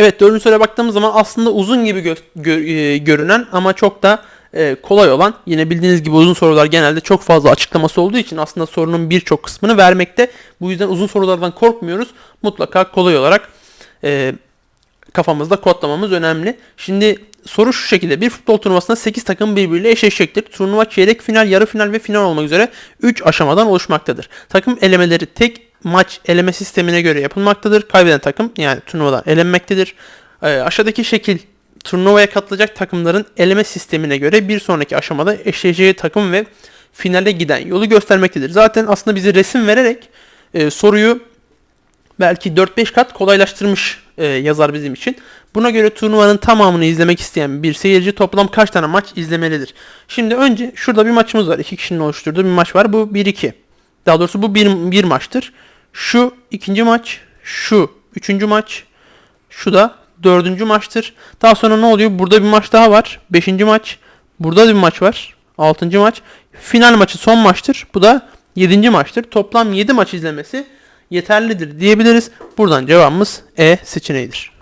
Evet dördüncü soruya baktığımız zaman aslında uzun gibi gö- gö- e, görünen ama çok da e, kolay olan yine bildiğiniz gibi uzun sorular genelde çok fazla açıklaması olduğu için aslında sorunun birçok kısmını vermekte. Bu yüzden uzun sorulardan korkmuyoruz. Mutlaka kolay olarak e, kafamızda kodlamamız önemli. Şimdi soru şu şekilde. Bir futbol turnuvasında 8 takım birbiriyle eşleşecektir. Turnuva çeyrek final, yarı final ve final olmak üzere 3 aşamadan oluşmaktadır. Takım elemeleri tek maç eleme sistemine göre yapılmaktadır. Kaybeden takım yani turnuvadan elenmektedir. Ee, aşağıdaki şekil turnuvaya katılacak takımların eleme sistemine göre bir sonraki aşamada eşleşeceği takım ve finale giden yolu göstermektedir. Zaten aslında bize resim vererek e, soruyu belki 4-5 kat kolaylaştırmış e, yazar bizim için. Buna göre turnuvanın tamamını izlemek isteyen bir seyirci toplam kaç tane maç izlemelidir? Şimdi önce şurada bir maçımız var. İki kişinin oluşturduğu bir maç var. Bu 1-2. Daha doğrusu bu bir, bir maçtır. Şu ikinci maç, şu üçüncü maç, şu da dördüncü maçtır. Daha sonra ne oluyor? Burada bir maç daha var. Beşinci maç. Burada da bir maç var. Altıncı maç. Final maçı son maçtır. Bu da yedinci maçtır. Toplam 7 maç izlemesi yeterlidir diyebiliriz. Buradan cevabımız E seçeneğidir.